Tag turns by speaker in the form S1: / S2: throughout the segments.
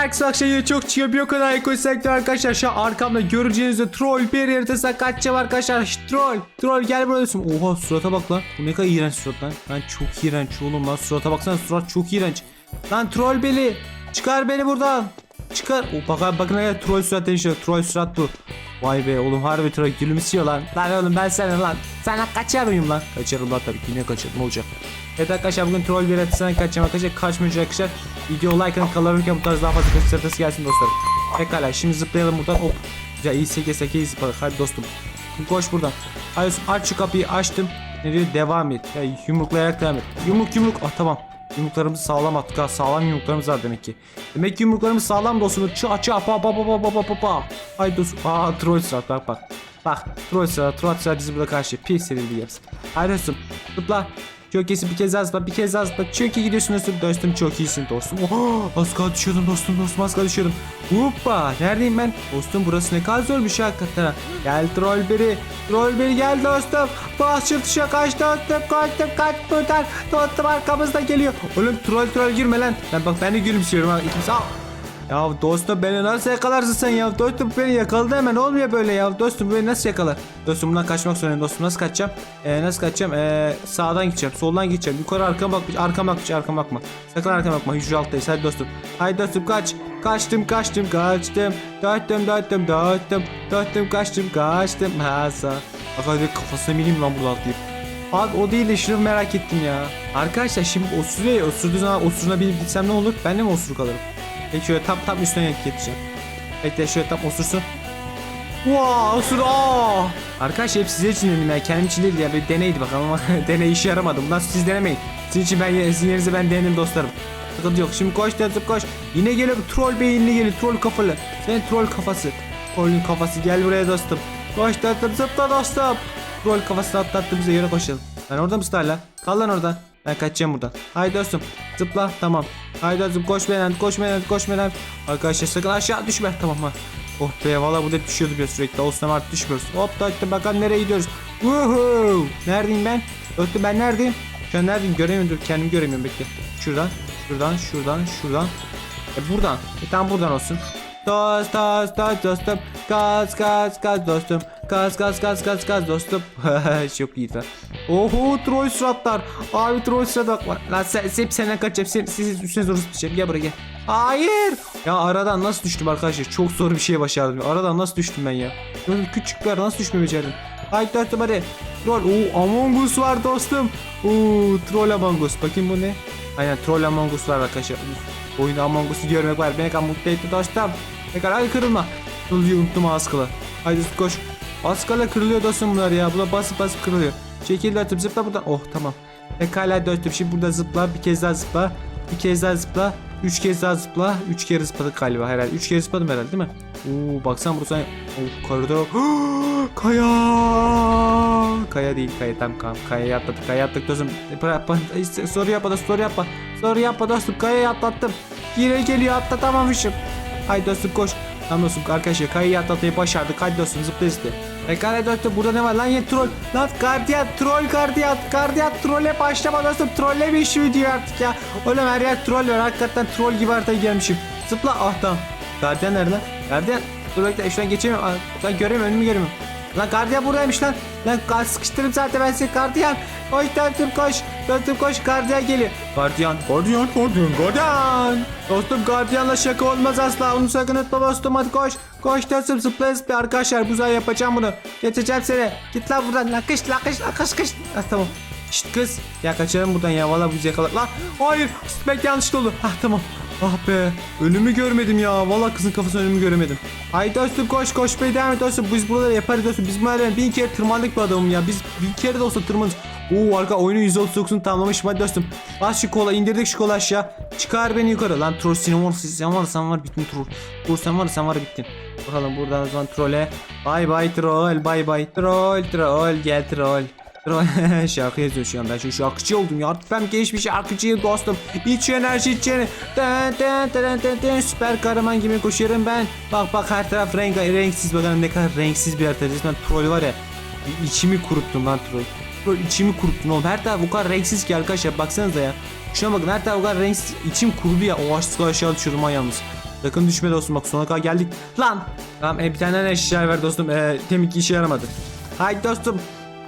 S1: Herkese akşam çok çıkıyor. Bir o kadar ekoy sektör arkadaşlar. Şu arkamda göreceğiniz üzere troll bir haritası kaçacağım arkadaşlar. Şşt, troll. Troll gel buraya diyorsun oha surata bak lan. Bu ne kadar iğrenç surat lan. Ben çok iğrenç oğlum lan. Surata baksana. Surat çok iğrenç. Lan troll beni çıkar beni buradan. Çıkar. O, bakın bakın ne troll surat değişiyor. Troll surat bu. Vay be oğlum harbi troll. Gülümsüyor lan. Lan oğlum ben sana lan. Sana kaçar mıyım lan? Kaçarım lan tabii ki ne kaçarım ne olacak? Evet arkadaşlar bugün troll bir atıştan kaçacağım arkadaşlar. Kaçmayacak arkadaşlar. Video like atın kalabalıkken bu tarz daha fazla kaçış haritası gelsin dostlar. Pekala şimdi zıplayalım buradan hop. Güzel iyi seke seke iyi zıpladık hadi dostum. Koş buradan. Hadi aç şu kapıyı açtım. Ne diyor devam et. Ya, yumruklayarak devam et. Yumruk yumruk. Ah tamam. Yumruklarımız sağlam attık ha. Sağlam yumruklarımız var demek ki. Demek ki yumruklarımız sağlam dostum. Çağ çağ pa pa pa pa pa pa pa. Haydi dostum. Aa troll sıra bak bak. Bak troll sırat bizi burada karşı. Pis serildi yarısı. Haydi dostum. Zıpla. Çok iyisin bir kez daha zıpla bir kez daha zıpla. Çok iyi gidiyorsun dostum. Dostum çok iyisin dostum. Oha az kaldı düşüyordum dostum dostum az kaldı düşüyordum. Hoppa neredeyim ben? Dostum burası ne kadar zor bir şey hakikaten. ha. Gel troll biri. Troll biri gel dostum. Bas çırtışa kaç dostum. Kaçtım kaç buradan. Dostum arkamızda geliyor. Oğlum troll troll girme lan. Lan bak ben de gülümsüyorum ha. İkimiz al. Ya dostum beni nasıl yakalarsın sen ya? Dostum beni yakaladı hemen olmuyor böyle ya. Dostum beni nasıl yakalar? Dostum bundan kaçmak zorundayım dostum. Nasıl kaçacağım? Ee, nasıl kaçacağım? Ee, sağdan gideceğim. Soldan gideceğim. Yukarı arkama bak. Arkama bak. Arkama bakma. Sakın arkama bakma. Hücre alttayız. Hadi dostum. Haydi dostum kaç. Kaçtım kaçtım kaçtım. Dağıttım dağıttım dağıttım. Dağıttım kaçtım kaçtım. Ha sağ. Bak hadi kafasına bineyim lan burada atlayıp. Abi o değil de şunu merak ettim ya. Arkadaşlar şimdi osuruyor ya osurduğu zaman osuruna binip gitsem ne olur? Ben de mi osuruk alırım? Peki şöyle tam tam üstüne getireceğim. Bekle şöyle tam osursun. Wow osur aa. Arkadaşlar hep sizin için dedim ya kendim için değil ya bir deneydi bakalım ama deney işe yaramadı. Bundan siz denemeyin. Sizin için ben sizin ben denedim dostlarım. Sıkıntı yok. Şimdi koş yatıp koş. Yine geliyor troll beyinli geliyor. Troll kafalı. Sen troll kafası. Trollün kafası gel buraya dostum. Koş yatıp zıpla dostum. Troll kafasını atlattığımıza göre koşalım. Ben orada mısın hala? Kal lan oradan. Ben kaçacağım buradan. Haydi dostum. Zıpla tamam. Haydi dostum koş benden koş benden koş benden. Arkadaşlar sakın aşağı düşme. Tamam ha. Oh be valla burada düşüyordu bir sürekli. Olsun ama artık düşmüyoruz. Hop işte bakalım nereye gidiyoruz. Woohoo. Neredeyim ben? Öttü ben neredeyim? Şu an neredeyim göremiyorum dur kendimi göremiyorum bekle. Şuradan şuradan şuradan şuradan. E buradan. E tamam buradan olsun. Dost dost dost dostum. Gaz gaz gaz dostum. Gaz gaz gaz gaz gaz dostum. Çok iyi lan. Oho troll suratlar. Abi troll surat bak. bak. Lan sen, hep senden kaçacağım. Sen, siz üstüne zor tutacağım. Gel buraya gel. Hayır. Ya aradan nasıl düştüm arkadaşlar? Çok zor bir şey başardım. Aradan nasıl düştüm ben ya? Böyle küçük bir ara nasıl düşmeyi becerdim? Haydi dostum hadi. Troll. Oo Among Us var dostum. Oo troll Among Us. Bakayım bu ne? Aynen troll Among Us var arkadaşlar. Oyunda Among Us'u görmek var. Beni kadar mutlu etti dostum. Ne kadar ay kırılma. Kırılıyor unuttum az kala. Haydi koş. Az kala kırılıyor dostum bunlar ya. Buna basıp basıp kırılıyor. Şekilde atıp zıpla buradan. Oh tamam. Pekala dostum şimdi burada zıpla. Bir kez daha zıpla. Bir kez daha zıpla. Üç kez daha zıpla. Üç kere zıpladık galiba herhalde. Üç kere zıpladım herhalde değil mi? Oo baksana burası. Oh koridor. Kaya. Kaya değil kaya tam kam. Kaya atladık. Kaya atladık dostum. Bırak, bırak, Soru yapma dostum. Soru yapma. Soru yapma dostum. Kayayı atlattım. Yine geliyor atlatamamışım. Haydi dostum koş. Tamam dostum arkadaşlar kayayı atlatmayı başardık. Haydi dostum zıpla işte. Pekala dostum burada ne var lan yine troll. Lan gardiyan troll gardiyan. Gardiyan trolle başlama dostum. Trolle bir şu video artık ya. Oğlum her yer troll var. Hakikaten troll gibi haritaya gelmişim. Zıpla ah tamam. Gardiyan nerede lan? Gardiyan. Dur bekle şuradan geçemiyorum. Aa, Ben göremiyorum önümü göremiyorum. Lan gardiyan buradaymış lan. Lan kar sıkıştırdım zaten ben seni gardiyan. Koş dostum koş. Dostum koş gardiyan geliyor. Gardiyan. Gardiyan gardiyan gardiyan. Dostum gardiyanla şaka olmaz asla. Onu sakın unutma dostum hadi koş. Koş dostum zıpla zıpla arkadaşlar. Buzay yapacağım bunu. Geçeceğim seni. Git lan buradan. Lan kış lan kış lan kış kış. Ah, tamam. Şşt kız. Ya kaçalım buradan ya. Valla bizi yakalar. Lan hayır. Belki yanlış oldu. Ah tamam. Ah be. Önümü görmedim ya. Valla kızın kafasını önümü göremedim. Haydi dostum koş koş be devam et dostum. Biz buraları yaparız dostum. Biz böyle bin kere tırmandık bu adamım ya. Biz bin kere de olsa tırmanırız. Oo arka oyunu %39'unu tamamlamışım hadi dostum. Bas şu kola indirdik şu kola aşağı. Çıkar beni yukarı. Lan troll sen var sen var sen var bittin troll. Troll sen var sen var bittin. Bakalım buradan o zaman trolle. Bye bye troll bye bye. Troll troll gel troll. Şarkı yazıyor şu an. Ben şu şarkıcı oldum ya. Artık ben genç bir şarkıcıyım dostum. İç enerji iç enerji. Dın dın dın dın dın. Süper kahraman gibi koşuyorum ben. Bak bak her taraf renk, renksiz. Bakalım ne kadar renksiz bir harita resmen troll var ya İçimi kuruttun lan troll. Troll içimi kuruttun oğlum. Her taraf o kadar renksiz ki arkadaşlar baksanıza ya. Şuna bakın her taraf o kadar renksiz. İçim kurudu ya. O aşağı aşağı düşüyorum ha yalnız. Sakın düşme dostum. Bak sona kadar geldik. Lan. Tamam e, bir tane ne eşya ver dostum. E, demek ki işe yaramadı. Haydi dostum.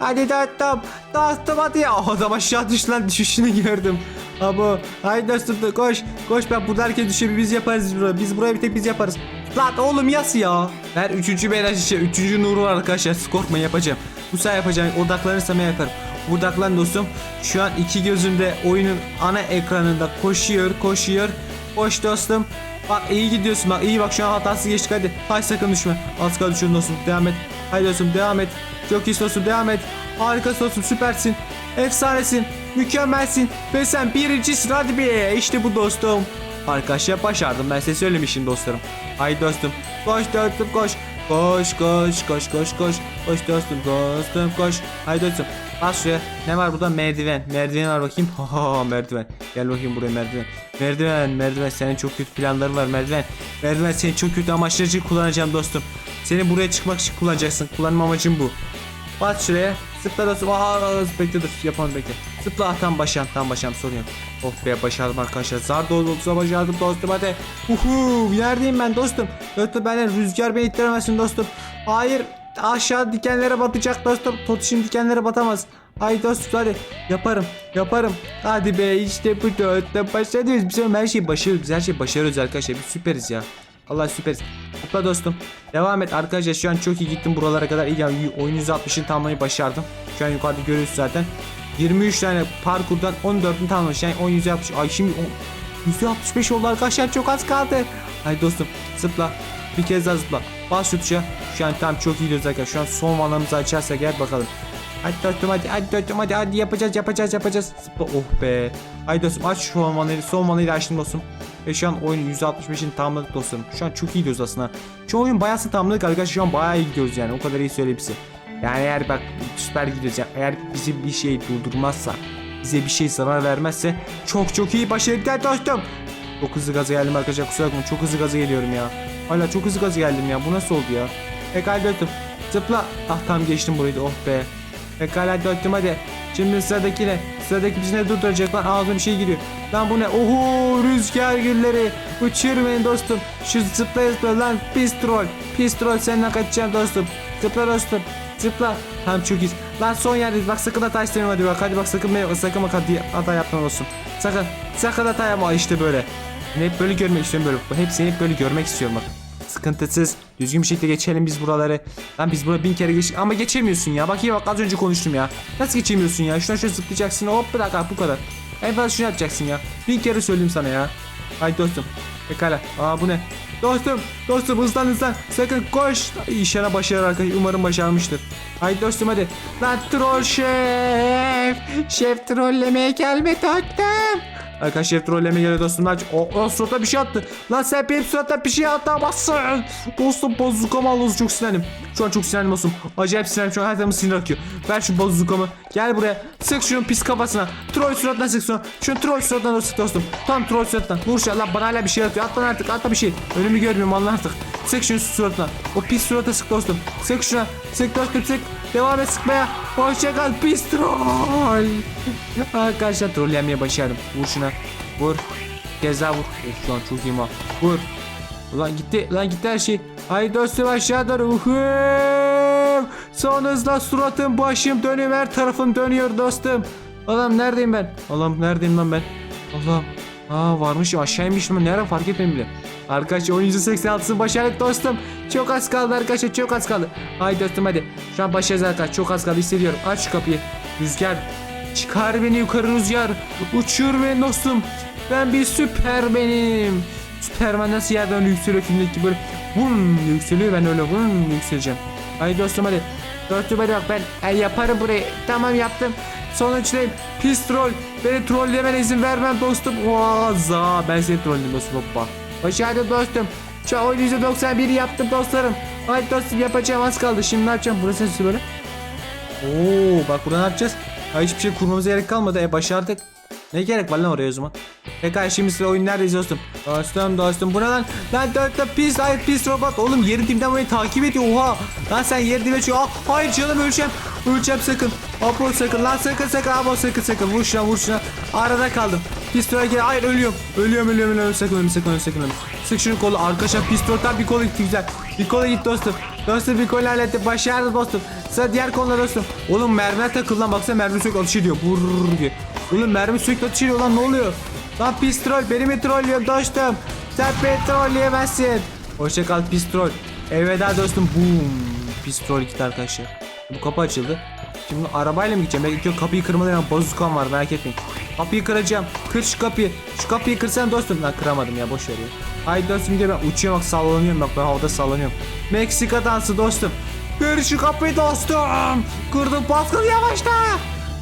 S1: Hadi dostum. Dostum hadi ya. O adam aşağı düştü lan düşüşünü gördüm. Abo. Haydi dostum da koş. Koş ben burada herkes düşüyor. Biz yaparız buraya. Biz buraya bir tek biz yaparız. Lan oğlum yas ya. Ver üçüncü beyler şişe. Üçüncü nuru var arkadaşlar. Siz korkmayın yapacağım. Bu sefer yapacağım. Odaklanırsam ben yaparım. Odaklan dostum. Şu an iki gözümde oyunun ana ekranında koşuyor koşuyor. Koş dostum. Bak iyi gidiyorsun bak iyi bak şu an hatasız geçtik hadi. Hay sakın düşme. Az kaldı düşün dostum devam et. Haydi dostum devam et. Çok iyi dostum devam et. Harikasın dostum süpersin. Efsanesin. Mükemmelsin. Ve sen birincisin hadi be. İşte bu dostum. Arkadaşlar başardım ben size söylemişim dostlarım. Haydi dostum. Koş dostum koş. Koş koş koş koş koş. Koş dostum dostum koş. Haydi dostum. Bas şuraya. Ne var burada? Merdiven. Merdiven var bakayım. Ha merdiven. Gel bakayım buraya merdiven. Merdiven merdiven senin çok kötü planların var merdiven. Merdiven senin çok kötü amaçlar için kullanacağım dostum. Seni buraya çıkmak için kullanacaksın. Kullanma amacım bu. Bas şuraya. Zıpla dostum. Aa, bekle dur. Yapalım bekle. Zıpla ah, tam başam tam başam sorun yok. Oh be başardım arkadaşlar. Zar olsa başardım dostum hadi. Uhu neredeyim ben dostum? Dostum benden rüzgar beni ittiremezsin dostum. Hayır aşağı dikenlere batacak dostum. Totişim dikenlere batamaz. Ay dostum hadi yaparım yaparım. Hadi be işte bu dostum başarıyoruz. Biz her şeyi başarıyoruz. Her şeyi başarıyoruz arkadaşlar. Biz süperiz ya. Allah süperiz. Hopla dostum. Devam et arkadaşlar şu an çok iyi gittim buralara kadar. İyi yani oyun 160'ını tamamlamayı başardım. Şu an yukarıda görüyorsunuz zaten. 23 tane parkurdan 14'ünü tamamlamış. Yani 10 160. Ay şimdi on- 165 oldu arkadaşlar çok az kaldı. Hay dostum zıpla. Bir kez daha zıpla. Bas şu tuşa. Şu an tam çok iyi gidiyoruz arkadaşlar. Şu an son vanamızı açarsak gel bakalım. Hadi dostum hadi hadi dostum hadi hadi yapacağız yapacağız yapacağız. Zıpla oh be. Hadi dostum aç şu son vanayı. Son vanayı açtım dostum. Ve şu an oyunun %65'ini tamamladık dostum. Şu an çok iyi gidiyoruz aslında. Şu oyun bayağı tamamladık arkadaşlar. Şu an bayağı iyi gidiyoruz yani. O kadar iyi söyleyeyim size. Yani eğer bak süper gidiyoruz yani. Eğer bizi bir şey durdurmazsa bize bir şey zarar vermezse çok çok iyi başardık Hadi dostum. Çok hızlı gaza geldim arkadaşlar kusura bakmayın çok hızlı gaza geliyorum ya. Hala çok hızlı gaza geldim ya bu nasıl oldu ya? Pekala dostum zıpla. Ah tam geçtim burayı da oh be. Pekala dostum hadi. Şimdi sıradaki ne? Sıradaki bizi ne durduracak lan ağzına bir şey giriyor. Lan bu ne? Oho rüzgar gülleri. Uçur dostum. Şu zıpla zıpla lan pis troll. Pis troll senden kaçacağım dostum. Zıpla dostum. Zıpla. Tamam çok iyi. Lan son yerdeyiz. Bak sakın hata istemiyorum hadi bak. Hadi bak sakın beni sakın bak hadi hata yapma olsun. Sakın. Sakın hata yapma işte böyle. Hep böyle görmek istiyorum böyle. Hep seni hep böyle görmek istiyorum bak. Sıkıntısız. Düzgün bir şekilde geçelim biz buraları. Lan biz buraya bin kere geç ama geçemiyorsun ya. Bak iyi bak az önce konuştum ya. Nasıl geçemiyorsun ya? Şuna şöyle zıplayacaksın. Hop bırak abi bu kadar. En fazla şunu yapacaksın ya. Bin kere söyleyeyim sana ya. Haydi dostum. Pekala. Aa bu ne? Dostum, dostum hızlan hızlan. Sakın koş. İşine başarır arkadaş. Umarım başarmıştır. Haydi dostum hadi. Lan troll şef. Şef trollemeye gelme tatlım. Arkadaş şef trolleme geliyor dostum. Lan, o, o surata bir şey attı. Lan sen benim surata bir şey atamazsın. Dostum bazukamı alıyoruz çok sinirlendim. Şu an çok sinirlendim dostum. Acayip sinirlendim şu an her tarafım sinir akıyor. Ver şu bazukamı. Gel buraya. Sık şunun pis kafasına. Troll suratına sık şunu. Şunu troll suratına sık dostum. Tam troll suratına. Vur şu an. lan bana hala bir şey atıyor. At lan artık atla bir şey. Önümü görmüyorum Allah artık. Sık şunu suratına. O pis surata sık dostum. Sık şuna. Sık dostum sık. Devam et sıkmaya. Hoşça kal pis troll. Arkadaşlar trollenmeye başardım. Vur şuna. Vur. Kez daha vur. Of, şu an çok iyiyim ha. Vur. Ulan gitti. Lan gitti her şey. Haydi dostum aşağı doğru. Uhuu. Son hızla suratım başım dönüyor. Her tarafım dönüyor dostum. Allah'ım neredeyim ben? Allah'ım neredeyim lan ben? Allah'ım. Aa varmış ya aşağıymışım. ben. Nereden fark etmedim bile. Arkadaşlar oyuncu 86'sı başardık dostum. Çok az kaldı arkadaşlar çok az kaldı. Haydi dostum hadi. Şu an başaracağız arkadaşlar. Çok az kaldı hissediyorum. Aç şu kapıyı. Rüzgar. Çıkar beni yukarı rüzgar. Uçur beni dostum. Ben bir süpermenim. Süperman nasıl yerden yükseliyor filmdeki böyle vum yükseliyor ben öyle vum yükseleceğim. Haydi dostum hadi. Dostum hadi bak ben e, yaparım burayı. Tamam yaptım. Sonuçtayım. Pis troll. Beni trollemene izin vermem dostum. Vaza. Ben seni trolledim dostum hoppa. Başardım dostum. Şu an oyun %91'i yaptım dostlarım. Haydi dostum yapacağım az kaldı. Şimdi ne yapacağım? Burası nasıl böyle? Oo bak burada ne yapacağız? Ha, hiçbir şey kurmamıza gerek kalmadı. E başardık. Ne gerek var lan oraya o zaman? Pekala şimdi sıra oyun neredeyiz dostum? Dostum dostum bu lan? Lan dörtte pis hayır pis robot. Oğlum yerin dibimden beni takip ediyor oha. Lan sen yerin dibine şu. Ah, hayır canım öleceğim. Öleceğim sakın. Apo sakın lan sakın sakın Apo sakın sakın. Vur şuna vur şuna. Arada kaldım. Pis troll gel. Hayır ölüyorum. Ölüyorum ölüyorum ölüyorum. Sakın ölme sakın ölme sakın ölme. Sık şunu kolu. Arkadaşlar pistolden bir kolu gitti güzel. Bir kolu gitti dostum. Dostum bir kolu halletti. Başardı dostum. Sıra diğer konuda dostum. Oğlum mermiler takıldı lan. Baksana mermi sürekli atış ediyor. Vurur diye. Oğlum mermi sürekli atış ediyor lan ne oluyor? Lan pistol beni mi trollüyorsun dostum? Sen beni trolleyemezsin. Hoşça kal pistol. Elveda dostum. Boom. Pistol gitti arkadaşlar. Bu kapı açıldı. Şimdi arabayla mı gideceğim? İlk önce kapıyı kırmadan bazukam var merak etmeyin. Kapıyı kıracağım. Kır şu kapıyı. Şu kapıyı kırsan dostum. Lan kıramadım ya boş ver ya. Haydi dostum diye ben uçuyorum bak sallanıyorum bak ben havada sallanıyorum. Meksika dansı dostum. Kır şu kapıyı dostum. Kırdım baskın yavaşla.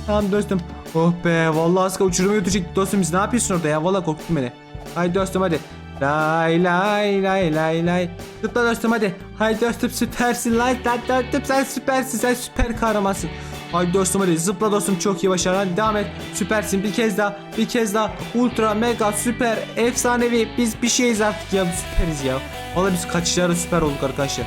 S1: Tamam dostum. Oh be vallahi kaldı uçuruma götürecek dostum biz ne yapıyorsun orada ya vallahi korkuttun beni. Haydi dostum hadi. Lay lay lay lay lay. Zıpla dostum hadi. Haydi dostum süpersin lay lay dostum sen süpersin sen süper kahramansın. Haydi dostum hadi zıpla dostum çok iyi başarı hadi devam et. Süpersin bir kez daha bir kez daha. Ultra mega süper efsanevi biz bir şeyiz artık ya süperiz ya. Vallahi biz kaçışlarda süper olduk arkadaşlar.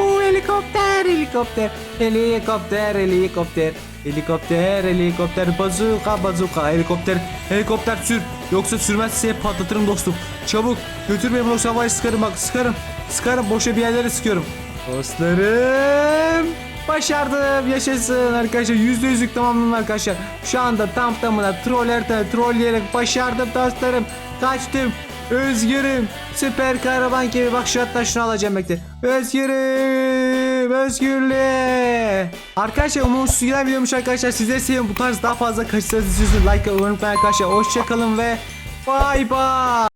S1: Oo, helikopter helikopter helikopter helikopter helikopter helikopter bazuka bazuka helikopter helikopter sür. Yoksa sürmezse patlatırım dostum. Çabuk götür beni yoksa havayı sıkarım bak sıkarım. Sıkarım boşa bir yerlere sıkıyorum. Dostlarım başardım yaşasın arkadaşlar. Yüzde yüzlük tamamladım arkadaşlar. Şu anda tam tamına trollerden trolleyerek başardım dostlarım. Kaçtım Özgürüm. Süper kahraman gibi bak şu şunu alacağım bekle. Özgürüm. Özgürlüğe. Arkadaşlar umarım güzel videomuş arkadaşlar. Sizleri seviyorum. Bu tarz daha fazla kaçırsanız like unutmayın arkadaşlar. Hoşçakalın ve bay bay.